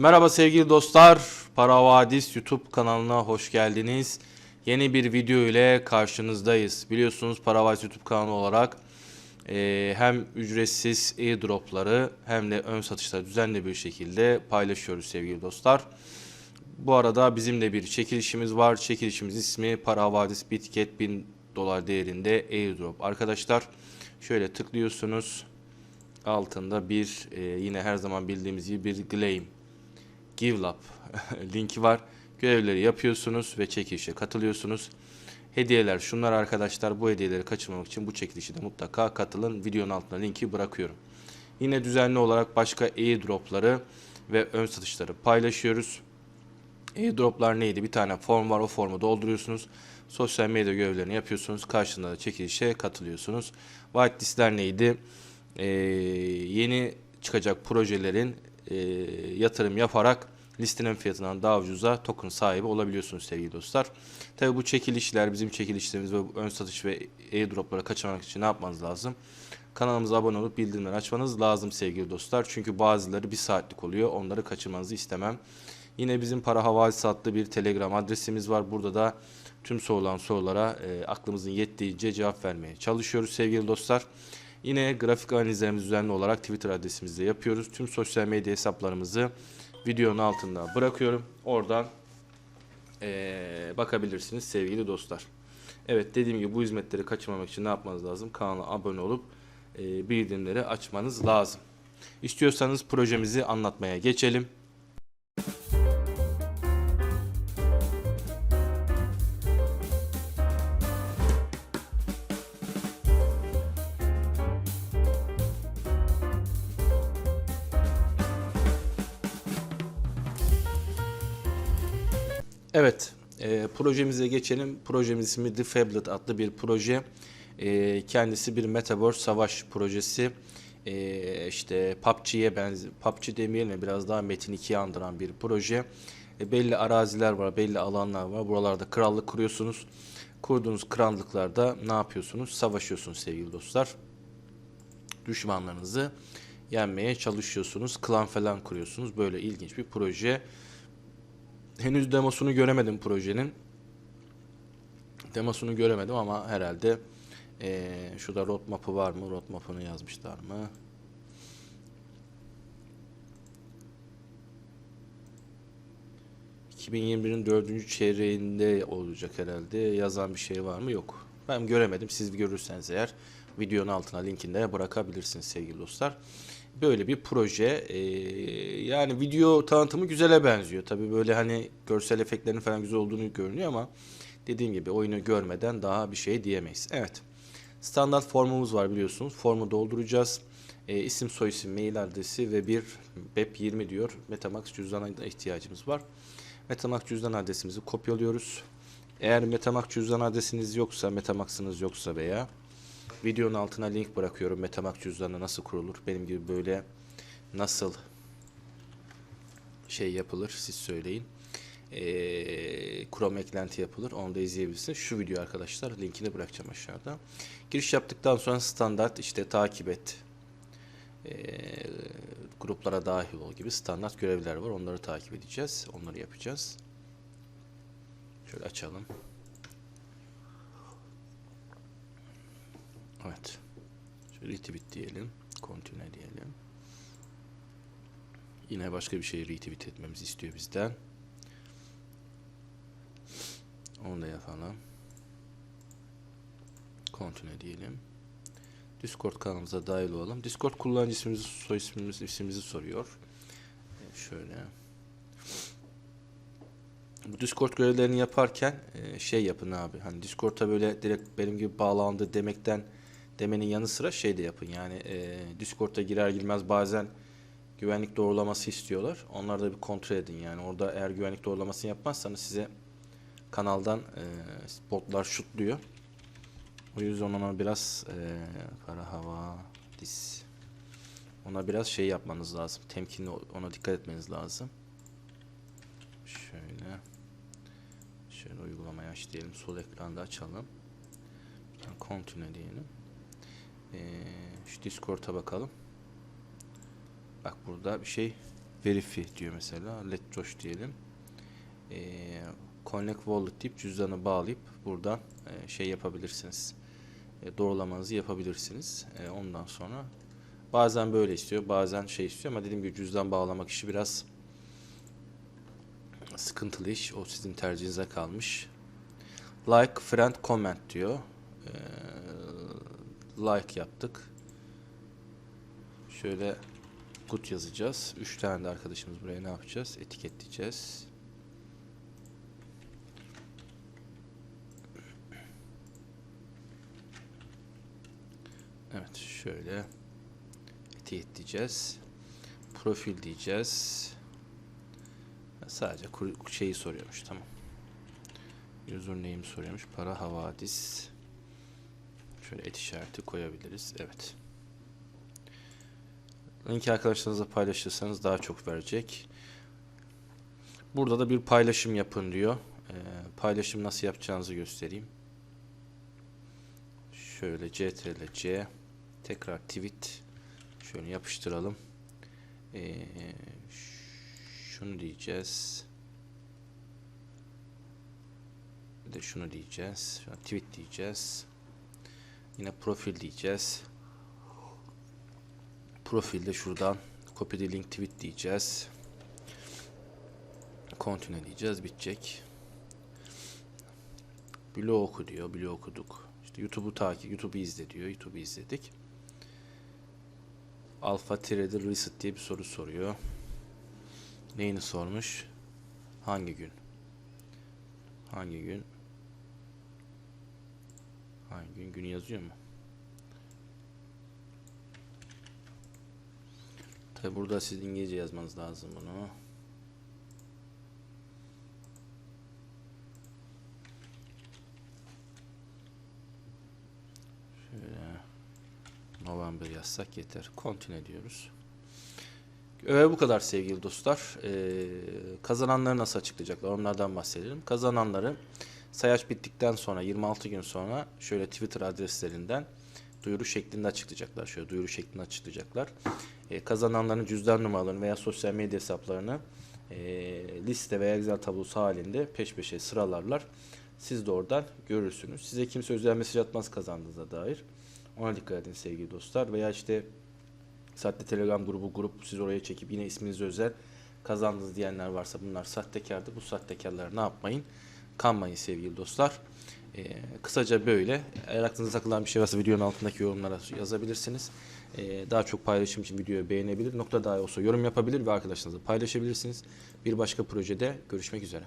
Merhaba sevgili dostlar. Para Vadis YouTube kanalına hoş geldiniz. Yeni bir video ile karşınızdayız. Biliyorsunuz Para Vadis YouTube kanalı olarak e, hem ücretsiz airdropları hem de ön satışları düzenli bir şekilde paylaşıyoruz sevgili dostlar. Bu arada bizim de bir çekilişimiz var. Çekilişimiz ismi Para Havadis Bitget 1000 dolar değerinde airdrop. Arkadaşlar şöyle tıklıyorsunuz. Altında bir e, yine her zaman bildiğimiz gibi bir claim GiveLab linki var. Görevleri yapıyorsunuz ve çekilişe katılıyorsunuz. Hediyeler şunlar arkadaşlar. Bu hediyeleri kaçırmamak için bu çekilişe de mutlaka katılın. Videonun altına linki bırakıyorum. Yine düzenli olarak başka airdropları ve ön satışları paylaşıyoruz. Airdroplar neydi? Bir tane form var. O formu dolduruyorsunuz. Sosyal medya görevlerini yapıyorsunuz. Karşılığında da çekilişe katılıyorsunuz. Whitelistler neydi? Ee, yeni çıkacak projelerin e, yatırım yaparak listenin fiyatından daha ucuza token sahibi olabiliyorsunuz sevgili dostlar. Tabi bu çekilişler, bizim çekilişlerimiz ve ön satış ve airdropları kaçırmak için ne yapmanız lazım? Kanalımıza abone olup bildirimleri açmanız lazım sevgili dostlar. Çünkü bazıları bir saatlik oluyor. Onları kaçırmanızı istemem. Yine bizim para havalisi adlı bir telegram adresimiz var. Burada da tüm sorulan sorulara e, aklımızın yettiğince cevap vermeye çalışıyoruz sevgili dostlar. Yine grafik analizlerimizi düzenli olarak Twitter adresimizde yapıyoruz. Tüm sosyal medya hesaplarımızı videonun altında bırakıyorum. Oradan e, bakabilirsiniz sevgili dostlar. Evet dediğim gibi bu hizmetleri kaçırmamak için ne yapmanız lazım? Kanala abone olup e, bildirimleri açmanız lazım. İstiyorsanız projemizi anlatmaya geçelim. Evet, e, projemize geçelim. Projemiz ismi The Fablet adlı bir proje. E, kendisi bir Metaverse savaş projesi. E, işte PUBG'ye benzi PUBG demeyelim de biraz daha Metin 2'yi andıran bir proje. E, belli araziler var, belli alanlar var. Buralarda krallık kuruyorsunuz. Kurduğunuz krallıklarda ne yapıyorsunuz? Savaşıyorsunuz sevgili dostlar. Düşmanlarınızı yenmeye çalışıyorsunuz. Klan falan kuruyorsunuz. Böyle ilginç bir proje. Henüz demosunu göremedim projenin. Demosunu göremedim ama herhalde eee şurada roadmap'ı var mı? Roadmap'ını yazmışlar mı? ...2021'in dördüncü çeyreğinde olacak herhalde. Yazan bir şey var mı? Yok. Ben göremedim. Siz görürseniz eğer videonun altına linkinde bırakabilirsiniz sevgili dostlar. Böyle bir proje. Ee, yani video tanıtımı güzele benziyor. Tabi böyle hani görsel efektlerin falan güzel olduğunu görünüyor ama dediğim gibi oyunu görmeden daha bir şey diyemeyiz. Evet. Standart formumuz var biliyorsunuz. Formu dolduracağız. Ee, isim, soyisim, mail adresi ve bir BEP20 diyor. Metamax cüzdanına ihtiyacımız var. Metamax cüzdan adresimizi kopyalıyoruz. Eğer Metamax cüzdan adresiniz yoksa, Metamax'ınız yoksa veya videonun altına link bırakıyorum. Metamax cüzdanı nasıl kurulur? Benim gibi böyle nasıl şey yapılır siz söyleyin. Ee, Chrome eklenti yapılır. Onu da izleyebilirsiniz. Şu video arkadaşlar linkini bırakacağım aşağıda. Giriş yaptıktan sonra standart işte takip et. Ee, gruplara dahil ol gibi standart görevler var. Onları takip edeceğiz. Onları yapacağız. Şöyle açalım. Evet. Şöyle retweet diyelim. Continue diyelim. Yine başka bir şey retweet etmemizi istiyor bizden. Onu da yapalım. Continue diyelim. Discord kanalımıza dahil olalım. Discord kullanıcı ismimizi, soy ismimizi, ismimizi soruyor. Şöyle. Bu Discord görevlerini yaparken e, şey yapın abi. Hani Discord'a böyle direkt benim gibi bağlandı demekten demenin yanı sıra şey de yapın. Yani e, Discord'a girer girmez bazen güvenlik doğrulaması istiyorlar. Onları da bir kontrol edin. Yani orada eğer güvenlik doğrulamasını yapmazsanız size kanaldan e, botlar şutluyor. O yüzden ona biraz e, kara hava dis ona biraz şey yapmanız lazım. Temkinli ona dikkat etmeniz lazım. Şöyle şöyle uygulamayı aç diyelim. Sol ekranda açalım. Continue diyelim. Ee, şu Discord'a bakalım. Bak burada bir şey Verify diyor mesela. Let Josh diyelim. E, Connect Wallet deyip cüzdanı bağlayıp buradan e, şey yapabilirsiniz. E, doğrulamanızı yapabilirsiniz. E, ondan sonra bazen böyle istiyor, bazen şey istiyor ama dediğim gibi cüzdan bağlamak işi biraz sıkıntılı iş. O sizin tercihinize kalmış. Like, friend, comment diyor. Ee, like yaptık. Şöyle good yazacağız. Üç tane de arkadaşımız buraya ne yapacağız? Etiketleyeceğiz. Evet şöyle etiketleyeceğiz. Profil diyeceğiz. Sadece şeyi soruyormuş tamam. Username soruyormuş. Para havadis. Şöyle et işareti koyabiliriz. Evet. Linki arkadaşlarınızla paylaşırsanız daha çok verecek. Burada da bir paylaşım yapın diyor. Ee, paylaşım nasıl yapacağınızı göstereyim. Şöyle CTRL C tekrar tweet şöyle yapıştıralım. Ee, şunu diyeceğiz. Bir de şunu diyeceğiz. Şuna tweet diyeceğiz. Yine profil diyeceğiz. Profilde şuradan copy the link tweet diyeceğiz. Continue diyeceğiz. Bitecek. Blog oku diyor. Blog okuduk. İşte YouTube'u takip, YouTube'u izle diyor. YouTube'u izledik. Alpha tiredir reset diye bir soru soruyor. Neyini sormuş? Hangi gün? Hangi gün? Hangi gün? Günü yazıyor mu? Tabi burada siz İngilizce yazmanız lazım bunu. Şöyle November yazsak yeter. Continue diyoruz. Öyle bu kadar sevgili dostlar. Ee, kazananları nasıl açıklayacaklar onlardan bahsedelim. Kazananları sayaç bittikten sonra 26 gün sonra şöyle Twitter adreslerinden duyuru şeklinde açıklayacaklar. Şöyle duyuru şeklinde açıklayacaklar. Ee, kazananların cüzdan numaralarını veya sosyal medya hesaplarını e, liste veya Excel tablosu halinde peş peşe sıralarlar. Siz de oradan görürsünüz. Size kimse özel mesaj atmaz kazandığınıza dair. Ona dikkat edin sevgili dostlar. Veya işte sahte telegram grubu grup siz oraya çekip yine isminizi özel kazandınız diyenler varsa bunlar sahtekardı. Bu sahtekarları ne yapmayın? Kanmayın sevgili dostlar. Ee, kısaca böyle. Eğer aklınıza takılan bir şey varsa videonun altındaki yorumlara yazabilirsiniz. Ee, daha çok paylaşım için videoyu beğenebilir. Nokta dahi olsa yorum yapabilir ve arkadaşlarınızla paylaşabilirsiniz. Bir başka projede görüşmek üzere.